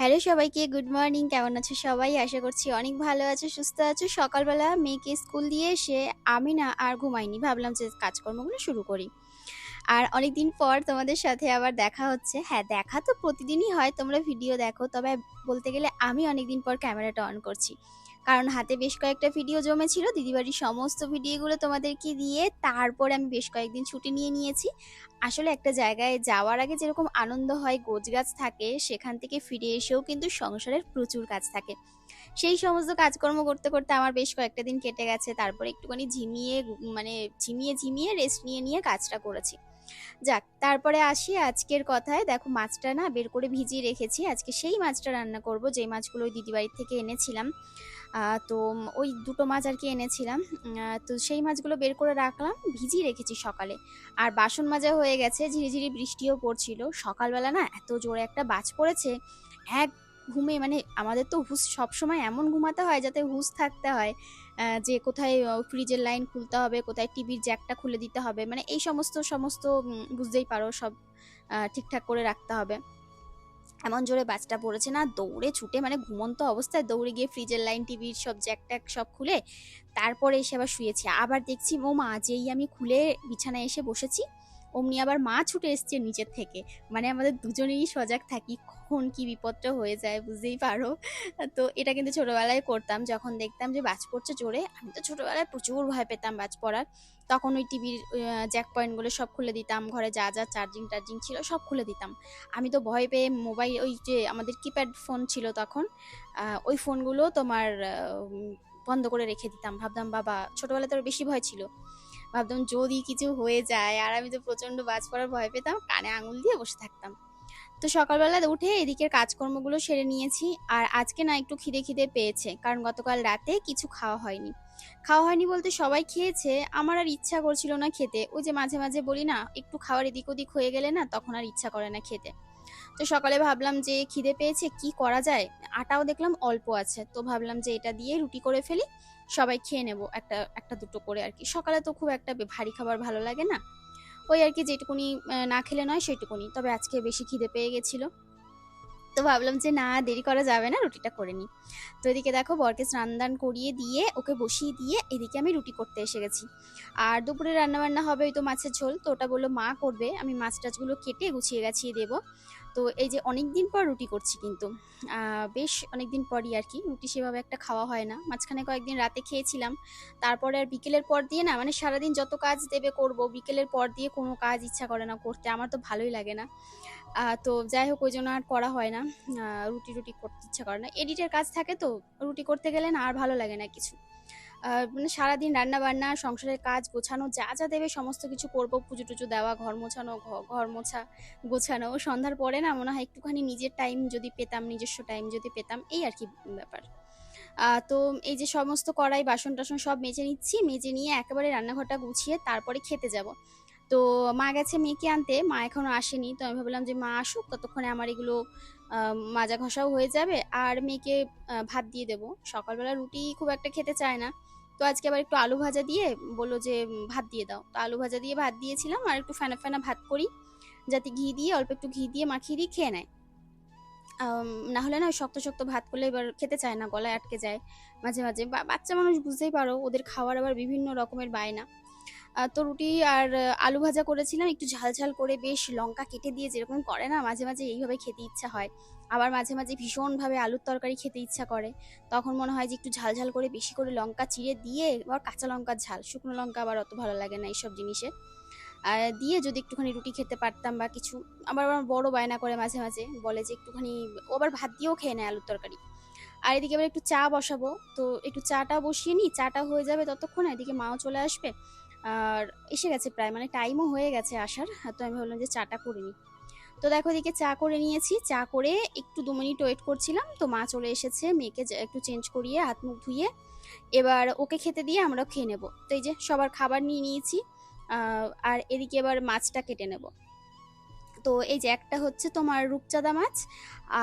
Hello সবাইকে, good morning. কেমন আছো সবাই? আশা করছি অনেক ভালো আছো, সুস্থ আছো। সকালবেলা মেয়েকে স্কুল দিয়ে এসে আমি না আর ঘুমাইনি। ভাবলাম যে কাজকর্মগুলো শুরু করি। আর অনেক দিন পর তোমাদের সাথে আবার দেখা হচ্ছে। হ্যাঁ দেখা তো প্রতিদিনই হয়, তোমরা ভিডিও দেখো। তবে বলতে গেলে আমি অনেক দিন পর ক্যামেরাটা অন করছি। কারণ হাতে বেশ কয়েকটা ভিডিও জমেছিল। দিদিবাড়ির সমস্ত ভিডিওগুলো তোমাদেরকে দিয়ে তারপরে আমি বেশ কয়েকদিন ছুটি নিয়ে নিয়েছি। আসলে একটা জায়গায় যাওয়ার আগে যেরকম আনন্দ হয়, গোছগাছ থাকে, সেখান থেকে ফিরে এসেও কিন্তু সংসারের প্রচুর কাজ থাকে। সেই সমস্ত কাজকর্ম করতে করতে আমার বেশ কয়েকটা দিন কেটে গেছে। তারপরে একটুখানি ঝিমিয়ে মানে ঝিমিয়ে ঝিমিয়ে রেস্ট নিয়ে নিয়ে কাজটা করেছি। যাক, তারপরে আসি আজকের কথায়। দেখো মাছটা না বের করে ভিজিয়ে রেখেছি। আজকে সেই মাছটা রান্না করব যে মাছগুলো ওই দিদিবাড়ির থেকে এনেছিলাম। তো ওই দুটো মাছ আর কি এনেছিলাম। তো সেই মাছগুলো বের করে রাখলাম, ভিজিয়ে রেখেছি সকালে। আর বাসন মাজা হয়ে গেছে ঝিরিঝিরি বৃষ্টিও পড়ছিল। সকালবেলা না এত জোরে একটা বাজ পড়েছে, এক ঘুমে মানে আমাদের তো হুঁশ সবসময় এমন ঘুমাতে হয় যাতে হুস থাকতে হয় যে কোথায় ফ্রিজের লাইন খুলতে হবে, কোথায় টিভির জ্যাকটা খুলে দিতে হবে মানে এই সমস্ত সমস্ত বুঝতেই পারো সব ঠিকঠাক করে রাখতে হবে। এমন জোরে বাজটা পড়েছে না, দৌড়ে ছুটে মানে ঘুমন্ত অবস্থায় দৌড়ে গিয়ে ফ্রিজের লাইন টিভির সব জ্যাক ট্যাক সব খুলে তারপরে এসে আবার শুয়েছি। আবার দেখছি ও মা যেই আমি খুলে বিছানায় এসে বসেছি অমনি আবার মা ছুটে এসছে নিচের থেকে। মানে আমাদের দুজনেরই সজাগ থাকি, কখন কি বিপদটা হয়ে যায় বুঝতেই পারো। তো এটা কিন্তু ছোটবেলায় করতাম, যখন দেখতাম যে বাজ পড়ছে জোরে, আমি তো ছোটবেলায় প্রচুর ভয় পেতাম বাজ পড়ার। তখন ওই টিভির জ্যাক পয়েন্টগুলো সব খুলে দিতাম, ঘরে যা যা চার্জিং টার্জিং ছিল সব খুলে দিতাম। আমি তো ভয় পেয়ে মোবাইল ওই যে আমাদের কিপ্যাড ফোন ছিল তখন ওই ফোনগুলো তোমার বন্ধ করে রেখে দিতাম। ভাবতাম, বাবা, ছোটবেলায় তো বেশি ভয় ছিল। ভাবতাম যদি কিছু হয়ে যায় আর আমি তো প্রচণ্ড বাজ পড়ার ভয় পেতাম, কানে আঙুল দিয়ে বসে থাকতাম। তো সকালবেলা উঠে এদিকের কাজকর্মগুলো সেরে নিয়েছি আর আজকে না একটু খিদে খিদে পেয়েছে, কারণ গতকাল রাতে কিছু খাওয়া হয়নি। খাওয়া হয়নি বলতে সবাই খেয়েছে, আমার আর ইচ্ছা করছিল না খেতে। ওই যে মাঝে মাঝে বলি না, একটু খাওয়ার এদিক ওদিক হয়ে গেলে না তখন আর ইচ্ছা করে না খেতে। তো সকালে ভাবলাম যে খিদে পেয়েছে, কি করা যায়? আটাও দেখলাম অল্প আছে, তো ভাবলাম যে এটা দিয়ে রুটি করে ফেলি। সবাই খেয়ে নেব একটা একটা দুটো করে আর কি। সকালে তো খুব একটা ভারী খাবার ভালো লাগে না। ওই আর কি যেটুকুনি না খেলে নয় সেটুকুনি তবে আজকে বেশি খিদে পেয়ে গেছিল। তো ভাবলাম যে না, দেরি করা যাবে না, রুটিটা করে নিই। তো এদিকে দেখো বরকে স্নান দান করিয়ে দিয়ে, ওকে বসিয়ে দিয়ে এদিকে আমি রুটি করতে এসে গেছি। আর দুপুরে রান্না বান্না হবে ওই তো মাছের ঝোল, তো ওটা বলল মা করবে। আমি মাছ টাছগুলো কেটে গুছিয়ে গাছিয়ে দেবো। তো এই যে অনেক দিন পর রুটি করছি কিন্তু বেশ অনেক দিন পরই আর কি, রুটি সেভাবে একটা খাওয়া হয় না। মাঝখানে কয়েকদিন রাতে খেয়েছিলাম, তারপরে আর বিকেলের পর দিয়ে না মানে সারাদিন যত কাজ দেবে করব, বিকেলের পর দিয়ে কোনো কাজ ইচ্ছা করে না করতে, আমার তো ভালোই লাগে না। তো যাই হোক, ওই জন্য আর করা হয় না রুটি রুটি করতে ইচ্ছা করে না। এডিটের কাজ থাকে তো, রুটি করতে গেলে না আর ভালো লাগে না কিছু। মানে সারাদিন রান্না বান্না সংসারের কাজ গোছানো, যা যা দেবে সমস্ত কিছু করব, পুজো টুজো দেওয়া, ঘর মোছানো ঘর মোছা, গোছানো। সন্ধ্যার পরে না মনে হয় একটুখানি নিজের টাইম যদি পেতাম, নিজস্ব টাইম যদি পেতাম, এই আর কি ব্যাপার। তো এই যে সমস্ত কড়াই, বাসন টাসন সব মেজে নিচ্ছি, মেজে নিয়ে একেবারে রান্নাঘরটা গুছিয়ে তারপরে খেতে যাব। তো মা গেছে মেয়েকে আনতে, মা এখনও আসেনি, তো আমি ভাবলাম যে মা আসুক, ততক্ষণে আমার এগুলো মাজা ঘষাও হয়ে যাবে। আর মেয়েকে ভাত দিয়ে দেবো। সকালবেলা রুটি খুব একটা খেতে চায় না। তো আজকে আবার একটু আলু ভাজা দিয়ে বলল যে ভাত দিয়ে দাও। তো আলু ভাজা দিয়ে ভাত দিয়েছিলাম আর একটু ফেনা ফেনা ভাত করি, যাতে ঘি দিয়ে, অল্প একটু ঘি দিয়ে মাখিয়ে দিয়ে খেয়ে নেয়। না হলে না শক্ত শক্ত ভাত করলে এবার খেতে চায় না, গলায় আটকে যায় মাঝে মাঝে। বাচ্চা মানুষ বুঝতেই পারো, ওদের খাওয়ার আবার বিভিন্ন রকমের বায়না। তো রুটি আর আলু ভাজা করেছিলাম। একটু ঝাল ঝাল করে বেশ লঙ্কা কেটে দিয়ে যেরকম করে না, মাঝে মাঝে এইভাবে খেতে ইচ্ছা হয়। আবার মাঝে মাঝে ভীষণভাবে আলুর তরকারি খেতে ইচ্ছা করে। তখন মনে হয় যে একটু ঝাল ঝাল করে বেশি করে লঙ্কা চিড়ে দিয়ে, আবার কাঁচা লঙ্কার ঝাল, শুকনো লঙ্কা আবার অত ভালো লাগে না এইসব জিনিসে। দিয়ে যদি একটুখানি রুটি খেতে পারতাম বা কিছু, আবার আমার বড় বায়না করে মাঝে মাঝে, বলে যে একটুখানি, ও আবার ভাত দিয়েও খেয়ে নেয় আলুর তরকারি। আর এদিকে এবার একটু চা বসাবো, তো একটু চাটা বসিয়ে নিই, চাটা হয়ে যাবে ততক্ষণ, এদিকে মাও চলে আসবে। আর এসে গেছে প্রায় মানে টাইমও হয়ে গেছে আসার, তো আমি ভাবলাম যে চাটা করে নিই। তো দেখো এদিকে চা করে নিয়েছি, চা করে একটু দু মিনিট ওয়েট করছিলাম, তো মা চলে এসেছে মেয়েকে একটু চেঞ্জ করিয়ে হাত মুখ ধুয়ে, এবার ওকে খেতে দিয়ে আমরা খেয়ে নেব। তো এই যে সবার খাবার নিয়ে নিয়েছি আর এদিকে এবার মাছটা কেটে নেব। তো এই যে একটা হচ্ছে তোমার রূপচাঁদা মাছ,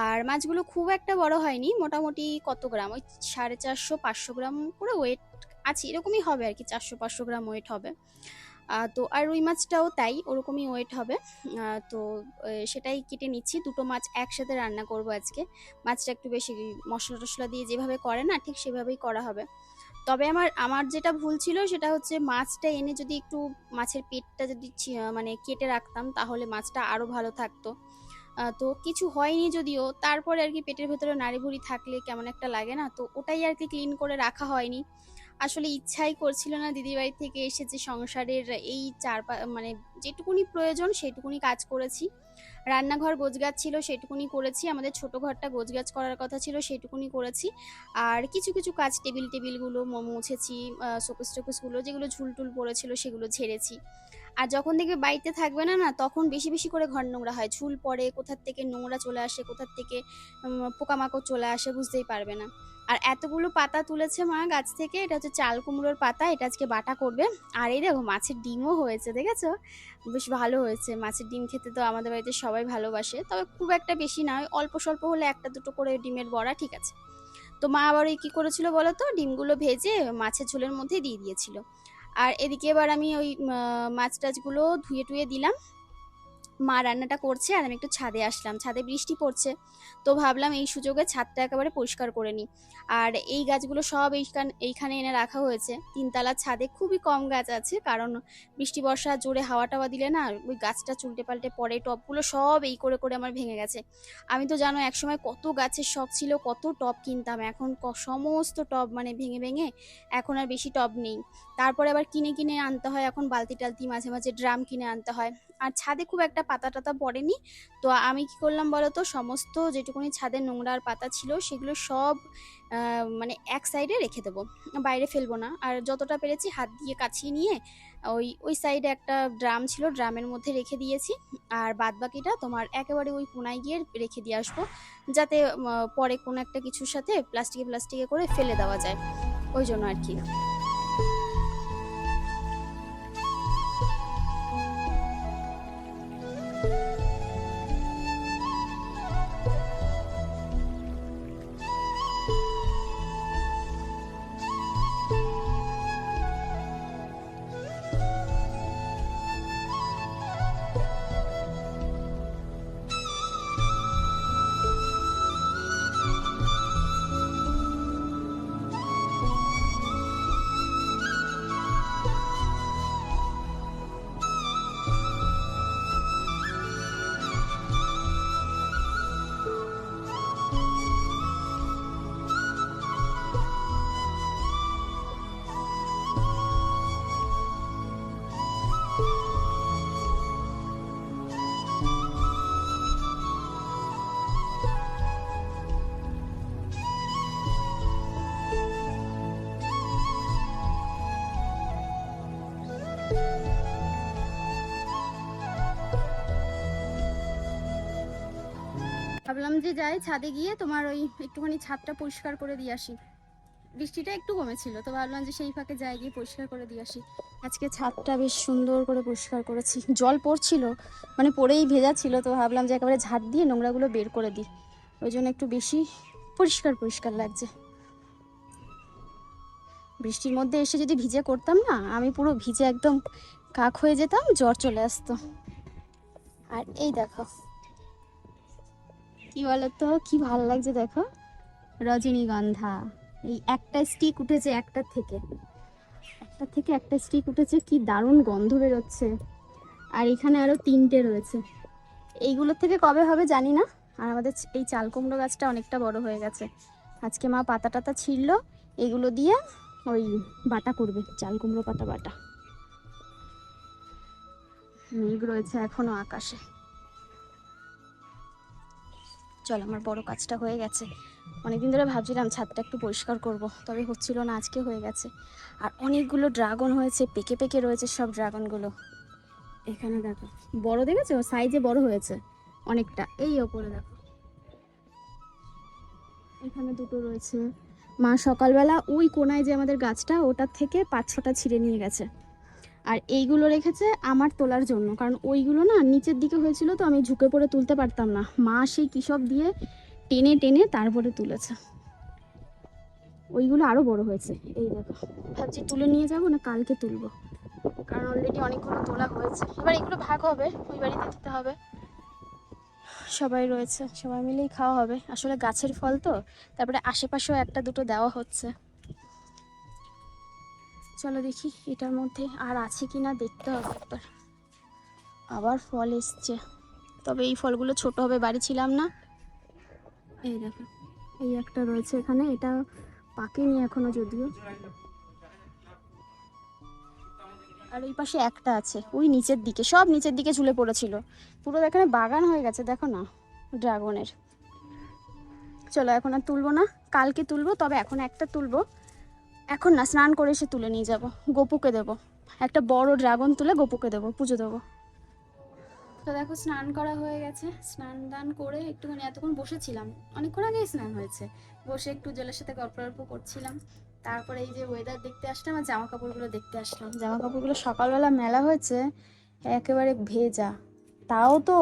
আর মাছগুলো খুব একটা বড় হয়নি, মোটামুটি কত গ্রাম? ওই সাড়ে চারশো, পাঁচশো গ্রাম করে ওয়েট আছে, এরকমই হবে আর কি চারশো পাঁচশো গ্রাম ওয়েট হবে। তো, আর রুই মাছটাও তাই, ওরকমই ওয়েট হবে। তো সেটাই কেটে নিচ্ছি, দুটো মাছ একসাথে রান্না করব আজকে। মাছটা একটু বেশি মশলা টশলা দিয়ে যেভাবে করে না, ঠিক সেভাবেই করা হবে। তবে আমার আমার যেটা ভুল ছিল, সেটা হচ্ছে মাছটা এনে যদি একটু মাছের পেটটা যদি মানে কেটে রাখতাম, তাহলে মাছটা আরও ভালো থাকতো। তো, কিছু হয়নি যদিও, তারপরে আর কি পেটের ভেতরে নাড়িভুড়ি থাকলে কেমন একটা লাগে না, তো ওটাই আর কি ক্লিন করে রাখা হয়নি। আসলে ইচ্ছাই করছিল না দিদির বাড়ি থেকে এসে যে সংসারের এই চার মানে যেটুকুনি প্রয়োজন সেটুকুনি কাজ করেছি। রান্নাঘর গোছগাছ ছিল সেটুকুনি করেছি, আমাদের ছোট ঘরটা গোছগাছ করার কথা ছিল সেটুকুনি করেছি। আর কিছু কিছু কাজ টেবিল, টেবিলগুলো মুছেছি শোকেস, টোকেসগুলো যেগুলো ঝুলটুল পড়েছিল সেগুলো ঝেড়েছি। আর যখন দেখবে বাড়িতে থাকবে না না, তখন বেশি বেশি করে ঘর নোংরা হয়। ঝুল পড়ে, কোথার থেকে নোংরা চলে আসে, কোথার থেকে পোকামাকড় চলে আসে বুঝতেই পারবে না। আর এতগুলো পাতা তুলেছে মা গাছ থেকে, এটা হচ্ছে চাল কুমড়োর পাতা, এটা আজকে বাটা করবে। আর এই দেখো, মাছের ডিমও হয়েছে, দেখেছ? বেশ ভালো হয়েছে। মাছের ডিম খেতে তো আমাদের বাড়িতে সবাই ভালোবাসে। তবে খুব একটা বেশি না ওই অল্প স্বল্প হলে একটা দুটো করে ডিমের বড়া, ঠিক আছে। তো মা আবার ওই কী করেছিল বলো তো? ডিমগুলো ভেজে মাছের ঝোলের মধ্যে দিয়ে দিয়েছিল। আর এদিকে এবার আমি ওই মাছ টাছগুলো ধুয়ে টুয়ে দিলাম। মা রান্নাটা করছে আর আমি একটু ছাদে আসলাম। ছাদে বৃষ্টি পড়ছে। তো ভাবলাম এই সুযোগে ছাদটা একেবারে পরিষ্কার করে নিই। আর এই গাছগুলো সব এইখান এইখানে এনে রাখা হয়েছে। তিনতলার ছাদে খুবই কম গাছ আছে, কারণ বৃষ্টি, বর্ষা জোরে হাওয়া টাওয়া দিলে না ওই গাছটা চুলটে পাল্টে পড়ে টবগুলো সব এই করে করে আমার ভেঙে গেছে। আমি তো জানো একসময় কত গাছের শখ ছিল, কত টব কিনতাম। এখন সমস্ত টব মানে ভেঙে ভেঙে এখন আর বেশি টব নেই। তারপরে আবার কিনে কিনে আনতে হয়। এখন বালতি টালতি মাঝে মাঝে ড্রাম কিনে আনতে হয়। আর ছাদে খুব একটা পাতা টাতা পড়েনি। তো আমি কি করলাম বলো তো সমস্ত যেটুকুনি ছাদের নোংরা আর পাতা ছিল সেগুলো সব মানে এক সাইডে রেখে দেবো। বাইরে ফেলব না। আর যতটা পেরেছি হাত দিয়ে কাছিয়ে নিয়ে ওই ওই সাইডে একটা ড্রাম ছিল, ড্রামের মধ্যে রেখে দিয়েছি। আর বাদ বাকিটা তোমার একেবারে ওই কোনায় গিয়ে রেখে দিয়ে আসব, যাতে পরে কোনো একটা কিছুর সাথে প্লাস্টিকে প্লাস্টিকে করে ফেলে দেওয়া যায়। ওই জন্য আর কি। ভাবলাম যে যাই, ছাদে গিয়ে তোমার ওই একটুখানি ছাদটা পরিষ্কার করে দিয়ে আসি। বৃষ্টিটা একটু কমেছিল, তো ভাবলাম যে সেই ফাঁকে যাই গিয়ে পরিষ্কার করে দিয়ে আসি। আজকে ছাদটা বেশ সুন্দর করে পরিষ্কার করেছি। জল পড়ছিল মানে পড়েই ভেজা ছিল, তো ভাবলাম যে একেবারে ঝাড় দিয়ে নোংরাগুলো বের করে দিই। ওই জন্য একটু বেশি পরিষ্কার পরিষ্কার লাগছে। বৃষ্টির মধ্যে এসে যদি ভিজে করতাম না, আমি পুরো ভিজে একদম কাক হয়ে যেতাম, জ্বর চলে আসতো। আর এই দেখো। কি বলতো? কি ভালো লাগছে দেখো? রজনীগন্ধা। এই একটা স্টিক উঠেছে একটা থেকে। একটা থেকে একটা স্টিক উঠেছে, কি দারুণ গন্ধ বেরোচ্ছে। আর এখানে আরও তিনটে রয়েছে। এইগুলোর থেকে কবে হবে জানি না। আর আমাদের এই চাল কুমড়ো গাছটা অনেকটা বড় হয়ে গেছে। আজকে মা পাতা টাতা ছিঁড়লো, এগুলো দিয়ে ওই বাটা করবে চাল কুমড়ো পাতা বাটা। মেঘ রয়েছে এখনও আকাশে। চল, আমার বড় কাজটা হয়ে গেছে। অনেকদিন ধরে ভাবছিলাম ছাদটা একটু পরিষ্কার করব, তবে হচ্ছিল না, আজকে হয়ে গেছে। আর অনেকগুলো ড্রাগন হয়েছে, পেকে পেকে রয়েছে সব ড্রাগনগুলো। এখানে দেখো, বড় দেখেছ? সাইজে বড় হয়েছে অনেকটা। এই ওপরে দেখো। এখানে দুটো রয়েছে। মা সকালবেলা ওই কোনায় যে আমাদের গাছটা, ওটার থেকে পাঁচ ছটা ছিঁড়ে নিয়ে গেছে। আর এইগুলো রেখেছে আমার তোলার জন্য। কারণ ওইগুলো না নিচের দিকে হয়েছিল তো আমি ঝুঁকে পড়ে তুলতে পারতাম না। মা সেই কৃষক দিয়ে টেনে টেনে তারপরে তুলেছে। ওইগুলো আরও বড় হয়েছে। এই দেখো, ভাবছি তুলে নিয়ে যাব না কালকে তুলবো। কারণ অলরেডি অনেকগুলো তোলা হয়েছে। এবার এগুলো ভাগ হবে, ওই বাড়িতে দিতে হবে। সবাই রয়েছে, সবাই মিলেই খাওয়া হবে। আসলে গাছের ফল তো, তারপরে আশেপাশেও একটা দুটো দেওয়া হচ্ছে। চলো দেখি এটার মধ্যে আর আছে কি না দেখতে হবে একবার। আবার ফল এসছে। তবে এই ফলগুলো ছোট হবে, বাড়ি ছিলাম না। এই দেখো, এই একটা রয়েছে এখানে, এটা পাকেনি এখনও যদিও। আর ওই পাশে একটা আছে, ওই নিচের দিকে, সব নিচের দিকে ঝুলে পড়েছিল। পুরো এখানে বাগান হয়ে গেছে, দেখো না, ড্রাগনের। চলো এখন আর তুলবো না, কালকে তুলবো, তবে এখন একটা তুলবো। এখন না, স্নান করে এসে তুলে নিয়ে যাব, গোপুকে দেবো। একটা বড় ড্রাগন তুলে গোপুকে দেবো, পুজো দেবো। তো দেখো, স্নান করা হয়ে গেছে। স্নান দান করে একটুখানি এতক্ষণ বসেছিলাম। অনেকক্ষণ আগেই স্নান হয়েছে। বসে একটু জলের সাথে গল্প গল্প করছিলাম। তারপরে এই যে ওয়েদার দেখতে আসলাম আর জামা কাপড়গুলো দেখতে আসলাম। জামা কাপড়গুলো সকালবেলা মেলা হয়েছে, একেবারে ভেজা। তাও তো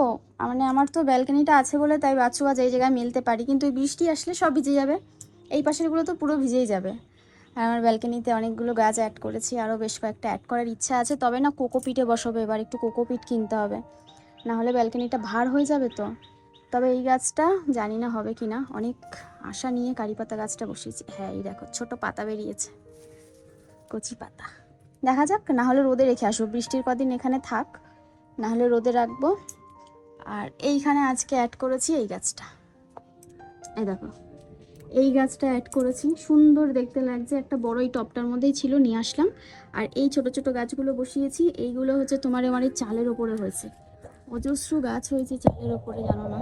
মানে আমার তো ব্যালকনিটা আছে বলে তাই বাচ্চু বাজ এই জায়গায় মেলতে পারি, কিন্তু বৃষ্টি আসলে সব ভিজে যাবে। এই পাশেরগুলো তো পুরো ভিজেই যাবে। আমার ব্যালকনিতে অনেকগুলো গাছ অ্যাড করেছি আরও বেশ কয়েকটা অ্যাড করার ইচ্ছা আছে। তবে না কোকোপিটে বসাবো, এবার একটু কোকোপিট কিনতে হবে। না হলে ব্যালকনিটা ভার হয়ে যাবে তো। তবে এই গাছটা জানি না হবে কি না অনেক আশা নিয়ে কারি পাতা গাছটা বসিয়েছি। হ্যাঁ এই দেখো, ছোট পাতা বেরিয়েছে, কচি পাতা। দেখা যাক না হলে রোদে রেখে আসব। বৃষ্টির কদিন এখানে থাক না হলে রোদে রাখব। আর এইখানে আজকে অ্যাড করেছি এই গাছটা। এই দেখো। এই গাছটা অ্যাড করেছি। সুন্দর দেখতে লাগছে, একটা বড় এই টপটার মধ্যেই ছিল, নিয়ে আসলাম। আর এই ছোট ছোট গাছগুলো বসিয়েছি, এইগুলো হচ্ছে তোমার আমার এই চালের ওপরে হয়েছে। অজস্র গাছ হয়েছে চালের ওপরে, জানো না?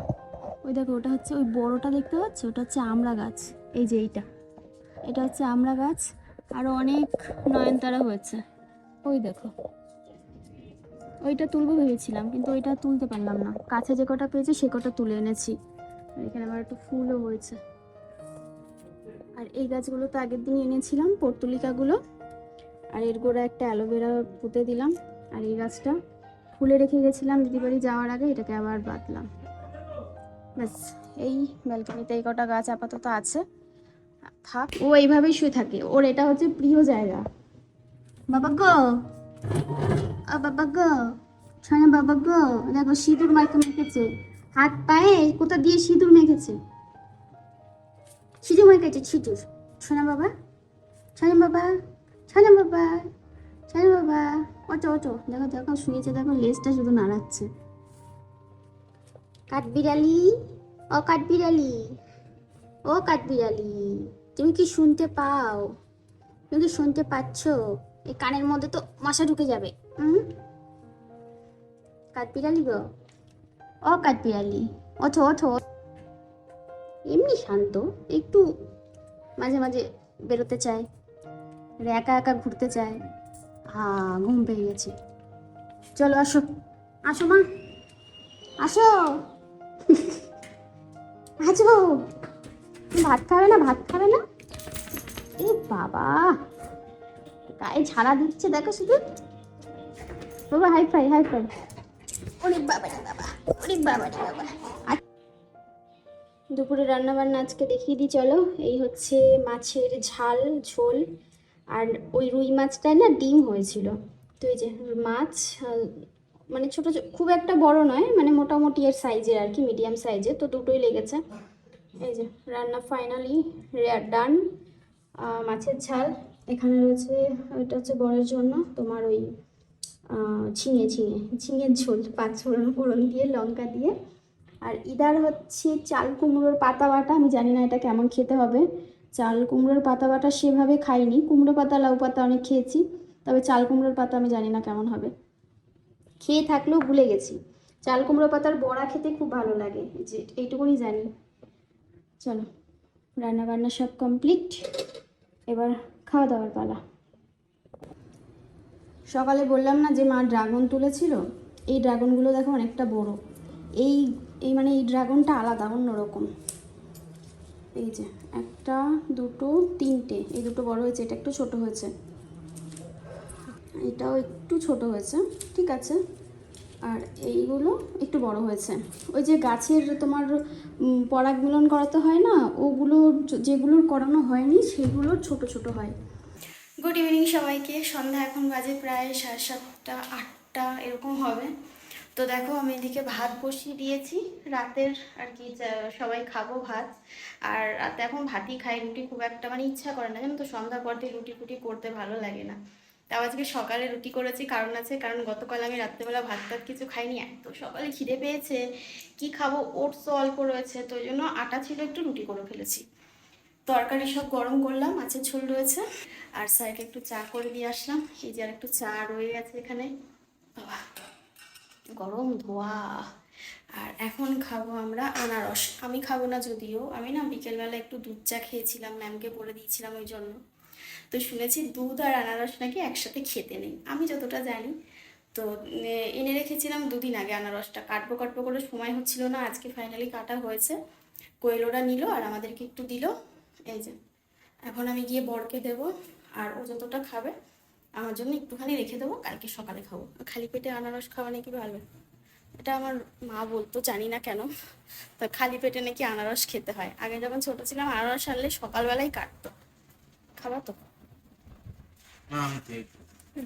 ওই দেখো, ওটা হচ্ছে ওই বড়টা দেখতে পাচ্ছ? ওটা হচ্ছে আমড়া গাছ। এই যে এইটা। এটা হচ্ছে আমড়া গাছ আরও অনেক নয়নতারা হয়েছে। ওই দেখো। ওইটা তুলবো ভেবেছিলাম, কিন্তু ওইটা তুলতে পারলাম না। কাছে যে কটা পেয়েছি, সে কটা তুলে এনেছি। এখানে আমার একটু ফুলও হয়েছে। আর এই গাছগুলো তো আগের দিন এনেছিলাম, পর্তুলিকাগুলো। আর এর গোড়া একটা অ্যালোভেরা পুঁতে দিলাম। আর এই গাছটা ফুলে রেখে গেছিলাম দিদি বাড়ি যাওয়ার আগে, এটাকে আবার বাঁধলাম। ব্যাস, এই ব্যালকনিতে এই কটা গাছ আপাতত আছে। থাক, ও এইভাবেই শুয়ে থাকে। ওর এটা হচ্ছে প্রিয় জায়গা। বাবা গো! বাবা গো! ছয় বাবা গো! দেখো সিঁদুর মাইকে মেখেছে। হাত পায়ে কোথা দিয়ে সিঁদুর মেখেছে? সিঁদুর মেখেছে সিঁদুর শোনা বাবা শোনা বাবা শোনা বাবা শোনা বাবা ওটো ওটো দেখো দেখো শুয়েছে দেখো লেজটা শুধু নাড়াচ্ছে কাঠবিড়ালি ও কাঠবিড়ালি ও কাঠবিড়ালি তুমি কি শুনতে পাও তুমি কি শুনতে পাচ্ছ এই কানের মধ্যে তো মশা ঢুকে যাবে হুম কাঠবিড়ালি গো ও কাঠবিড়ালি ওঠো ওঠো এমনি শান্ত, একটু মাঝে মাঝে বেরোতে চায় একা একা ঘুরতে চায়। হা ঘুম পেয়ে গেছে। চলো আসো। আসো মা। আসো। আসো। ভাত খাবে না? ভাত খাবে না? এ বাবা। গায়ে ঝাড়া দিচ্ছে, দেখো শুধু। বাবা হাই ফাই হাই ফাই অনেক বাবা বাবা, ওরে বাবা। বাবা দুপুরে রান্না বান্না আজকে দেখিয়ে দিই, চলো। এই হচ্ছে মাছের ঝাল, ঝোল আর ওই রুই মাছটায় না ডিম হয়েছিল। তো এই যে মাছ মানে ছোট খুব একটা বড় নয় মানে মোটামুটি এর সাইজের আর কি মিডিয়াম সাইজের তো দুটোই লেগেছে। এই যে রান্না ফাইনালি রেয়ার ডান মাছের ঝাল। এখানে রয়েছে ওইটা হচ্ছে বরের জন্য তোমার ওই ঝিঙে ঝিঙে, ঝিঙের ঝোল, পাঁচ ফোড়ন ফোড়ন দিয়ে, লঙ্কা দিয়ে। আর ইদার হচ্ছে চাল কুমড়োর পাতা বাটা, আমি জানি না এটা কেমন খেতে হবে। চাল কুমড়োর পাতা বাটা সেভাবে খাইনি, কুমড়ো পাতা, লাউ পাতা অনেক খেয়েছি, তবে চাল কুমড়োর পাতা আমি জানি না কেমন হবে। খেয়ে থাকলেও ভুলে গেছি। চাল কুমড়ো পাতার বড়া খেতে খুব ভালো লাগে যে এইটুকুনি জানি। চলো রান্না বান্না সব কমপ্লিট। এবার খাওয়া দাওয়ার পালা। সকালে বললাম না যে মা ড্রাগন তুলেছিল? এই ড্রাগনগুলো দেখো অনেকটা বড়। এই এই মানে এই ড্রাগনটা আলাদা অন্যরকম। এই যে একটা দুটো তিনটে। এই দুটো বড় হয়েছে এটা একটু ছোট হয়েছে। এটাও একটু ছোট হয়েছে ঠিক আছে। আর এইগুলো একটু বড় হয়েছে। ওই যে গাছের তোমার উম, পরাগ মিলন করাতে হয় না ওগুলো যেগুলোর করানো হয়নি সেগুলো ছোট ছোট হয়। গুড ইভিনিং সবাইকে। সন্ধ্যা এখন বাজে প্রায় সাড়ে সাতটা আটটা এরকম হবে। তো দেখো আমি এদিকে ভাত বসিয়ে দিয়েছি। রাতের আর কি সবাই খাব ভাত। আর রাতে এখন ভাতই খাই, রুটি খুব একটা মানে ইচ্ছা করে না। জানো তো, সন্ধ্যার পর থেকে রুটি ফুটি করতে ভালো লাগে না। তাও আজকে সকালে রুটি করেছি, কারণ আছে, কারণ গতকাল আমি রাত্রেবেলা ভাত টাত কিছু খাইনি। এত সকালে খিদে পেয়েছে, কি খাব? ওটসও অল্প রয়েছে, তো ওই জন্য আটা ছিল, একটু রুটি করে ফেলেছি। তরকারি সব গরম করলাম, মাছের ঝোল রয়েছে। আর স্যারকে একটু চা করে দিয়ে আসলাম। এই যে আর একটু চা রয়ে গেছে এখানে। বাবা। গরম ধোয়া। আর এখন খাব আমরা আনারস। আমি খাব না যদিও। আমি না বিকেলবেলা একটু দুধ চা খেয়েছিলাম ম্যামকে বলে দিয়েছিলাম ওই জন্য। তো শুনেছি দুধ আর আনারস নাকি একসাথে খেতে নেই। আমি যতটা জানি। তো এনে রেখেছিলাম দুদিন আগে আনারসটা। কাটবো কাটবো করে সময় হচ্ছিল না। আজকে ফাইনালি কাটা হয়েছে। কোয়েলোরা নিল আর আমাদেরকে একটু দিল। এই যে, এখন আমি গিয়ে বরকে দেব। আর ও যতটা খাবে আমার জন্য একটুখানি রেখে দেবো কালকে সকালে খাব। খালি পেটে আনারস খাওয়া নাকি ভালো এটা আমার মা বলতো জানি না কেন। তো খালি পেটে নাকি আনারস খেতে হয়। আগে যখন ছোট ছিলাম আনারস আনলে সকালবেলাই কাটতো। খাবা তো?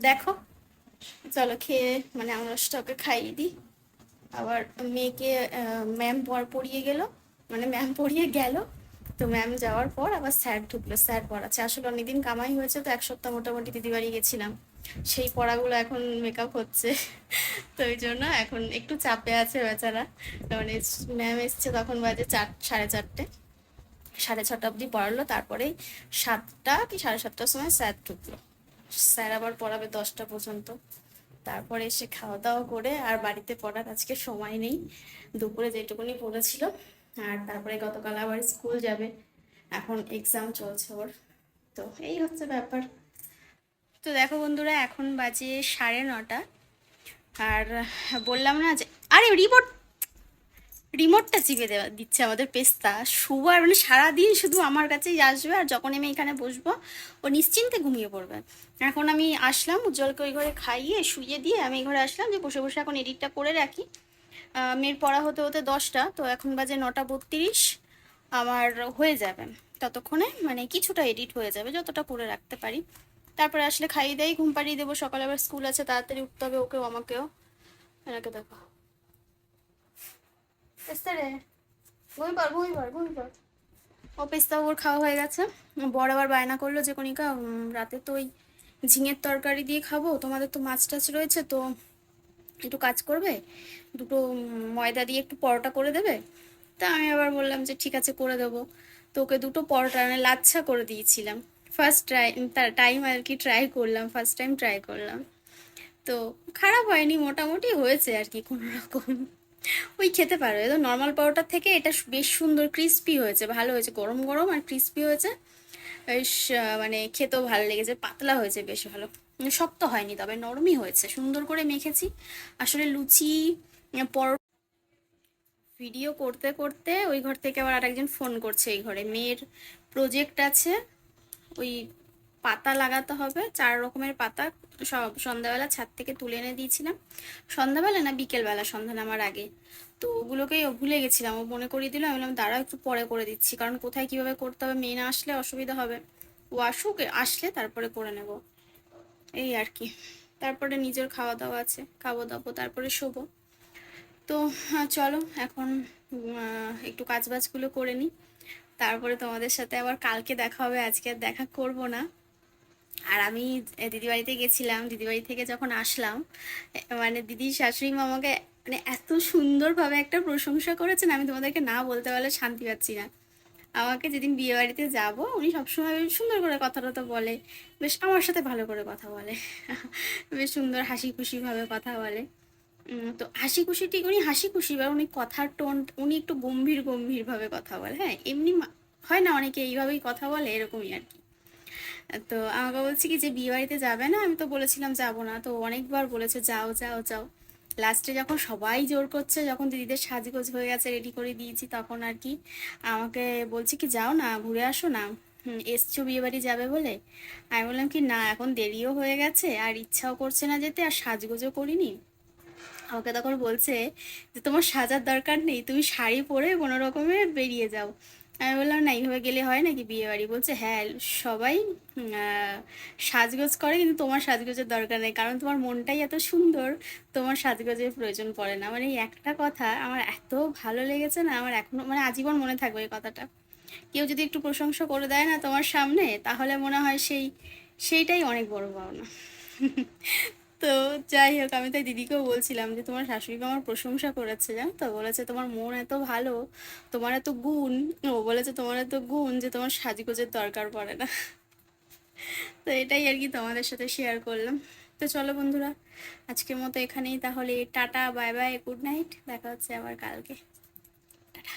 দেখো। চলো খেয়ে মানে আনারসটা ওকে খাইয়ে দিই। আবার মেয়েকে ম্যাম পর পড়িয়ে গেল। মানে ম্যাম পড়িয়ে গেল। তো ম্যাম যাওয়ার পর আবার স্যার ঢুকলো। স্যার পড়াচ্ছে। আসলে অনেকদিন কামাই হয়েছে তো, এক সপ্তাহ মোটামুটি দিদি বাড়ি গেছিলাম। সেই পড়াগুলো এখন মেকআপ হচ্ছে। তো ওই জন্য এখন একটু চাপে আছে বেচারা। মানে ম্যাম এসছে তখন বাজে চার, সাড়ে চারটে। সাড়ে ছটা অবধি পড়ালো। তারপরেই সাতটা কি সাড়ে সাতটার সময় স্যার ঢুকলো। স্যার আবার পড়াবে দশটা পর্যন্ত। তারপরে এসে খাওয়া দাওয়া করে আর বাড়িতে পড়ার আজকে সময় নেই। দুপুরে যেটুকুনি পড়েছিল আর তারপরে গতকাল আবার স্কুল যাবে। এখন এক্সাম চলছে ওর। তো এই হচ্ছে ব্যাপার। তো দেখো বন্ধুরা, এখন বাজে সাড়ে নটা। আর বললাম না যে, আরে রিমোট রিমোটটা চিপে দেওয়া, দিচ্ছে আমাদের পেস্তা। শুবার মানে সারাদিন শুধু আমার কাছেই আসবে আর যখন আমি এখানে বসবো, ও নিশ্চিন্তে ঘুমিয়ে পড়বে। এখন আমি আসলাম, উজ্জ্বলকে ওই ঘরে খাইয়ে, শুইয়ে দিয়ে আমি এই ঘরে আসলাম যে বসে বসে এখন এডিটটা করে রাখি। মেয়ের পড়া হতে হতে দশটা তো এখন বাজে নটা বত্রিশ। আমার হয়ে যাবে ততক্ষণে মানে কিছুটা এডিট হয়ে যাবে যতটা করে রাখতে পারি। তারপরে আসলে খাইয়ে দেয় ঘুম পাড়িয়ে দেবো সকালে আবার স্কুল আছে তাড়াতাড়ি উঠতে হবে ওকেও আমাকেও। এনাকে দেখো। ও পেস্তা ওর খাওয়া হয়ে গেছে। বড় আবার বায়না করল যে কনিকা রাতে তো ওই ঝিঙের তরকারি দিয়ে খাব তোমাদের তো মাছ টাছ রয়েছে তো একটু কাজ করবে, দুটো ময়দা দিয়ে একটু পরোটা করে দেবে। তা আমি আবার বললাম যে ঠিক আছে করে দেবো। তো ওকে দুটো পরোটা মানে লাচ্ছা করে দিয়েছিলাম। ফার্স্ট ট্রাই তার টাইম আর কি ট্রাই করলাম ফার্স্ট টাইম ট্রাই করলাম। তো খারাপ হয়নি, মোটামুটি হয়েছে আর কি কোনো রকম। ওই খেতে পারো এতো নর্মাল পরোটার থেকে এটা বেশ সুন্দর ক্রিস্পি হয়েছে, ভালো হয়েছে, গরম গরম আর ক্রিস্পি হয়েছে। বেশ মানে খেতেও ভালো লেগেছে, পাতলা হয়েছে, বেশ ভালো। শক্ত হয়নি, তবে নরমই হয়েছে। সুন্দর করে মেখেছি। আসলে লুচি পর ভিডিও করতে করতে ওই ঘর থেকে আবার আরেকজন ফোন করছে এই ঘরে। মেয়ের প্রজেক্ট আছে, ওই পাতা লাগাতে হবে, চার রকমের পাতা। সব সন্ধ্যাবেলা ছাদ থেকে তুলে এনে দিয়েছিলাম। সন্ধ্যাবেলা না বিকেলবেলা, সন্ধ্যা নামার আগে। তো ওগুলোকেই ভুলে গেছিলাম। ও মনে করিয়ে দিল, আমি বললাম দাঁড়াও একটু পরে করে দিচ্ছি। কারণ কোথায় কীভাবে করতে হবে, মেয়ে না আসলে অসুবিধা হবে। ও আসুক, আসলে তারপরে করে নেব। এই আর কি। তারপরে নিজের খাওয়া দাওয়া আছে খাব দাবো তারপরে শোবো। তো চলো এখন একটু কাজ বাজগুলো করে নিই। তারপরে তোমাদের সাথে আবার কালকে দেখা হবে, আজকে আর দেখা করব না। আর আমি দিদিবাড়িতে গেছিলাম, দিদিবাড়ি থেকে যখন আসলাম মানে দিদির শাশুড়ি মা আমাকে মানে এত সুন্দরভাবে একটা প্রশংসা করেছেন, আমি তোমাদেরকে না বলতে পারলে শান্তি পাচ্ছি না। আমাকে যেদিন বিয়ে বাড়িতে যাব, উনি সবসময় সুন্দর করে কথা টথা বলে, বেশ আমার সাথে ভালো করে কথা বলে। বেশ সুন্দর হাসি খুশি ভাবে কথা বলে। তো হাসি খুশি ঠিক উনি হাসি খুশি বা উনি কথার টোন, উনি একটু গম্ভীর গম্ভীর ভাবে কথা বলে। হ্যাঁ এমনি হয় না অনেকে এইভাবেই কথা বলে, এরকমই আর কি। তো আমাকে বলছি কি যে, বিয়ে বাড়িতে যাবে না? আমি তো বলেছিলাম যাব না। তো অনেকবার বলেছে, যাও যাও যাও। লাস্টে যখন সবাই জোর করছে, যখন দিদিদের সাজগোজ হয়ে গেছে রেডি করে দিয়েছি, তখন আর কি আমাকে বলছি কি, যাও না, ঘুরে আসো না। এসছো বিয়ে বাড়ি যাবে বলে? আমি বললাম কি, না, এখন দেরিও হয়ে গেছে, আর ইচ্ছাও করছে না যেতে, আর সাজগোজও করিনি। আমাকে তখন বলছে যে, তোমার সাজার দরকার নেই, তুমি শাড়ি পরে কোনো রকমে বেরিয়ে যাও। আমি বললাম, না, এইভাবে গেলে হয় নাকি বিয়ে বাড়ি? বলছে হ্যাঁ সবাই সাজগোজ করে, কিন্তু তোমার সাজগোজের দরকার নেই, কারণ তোমার মনটাই এত সুন্দর, তোমার সাজগোজের প্রয়োজন পড়ে না। মানে এই একটা কথা আমার এত ভালো লেগেছে না, আমার এখনও মানে আজীবন মনে থাকবে এই কথাটা। কেউ যদি একটু প্রশংসা করে দেয় না তোমার সামনে, তাহলে মনে হয় সেই, সেইটাই অনেক বড় পাওনা তো যাই হোক, আমি তাই দিদিকেও বলছিলাম যে, তোমার শাশুড়িকে আমার প্রশংসা করেছে, জানো তো? বলেছে, তোমার মন এত ভালো, তোমার এত গুণ। ও বলেছে, তোমার এত গুণ যে, তোমার সাজগোজের দরকার পড়ে না। তো এটাই আর কি তোমাদের সাথে শেয়ার করলাম। তো চলো বন্ধুরা, আজকের মতো এখানেই, তাহলে tata bye bye good night দেখা হচ্ছে আবার কালকে। টাটা।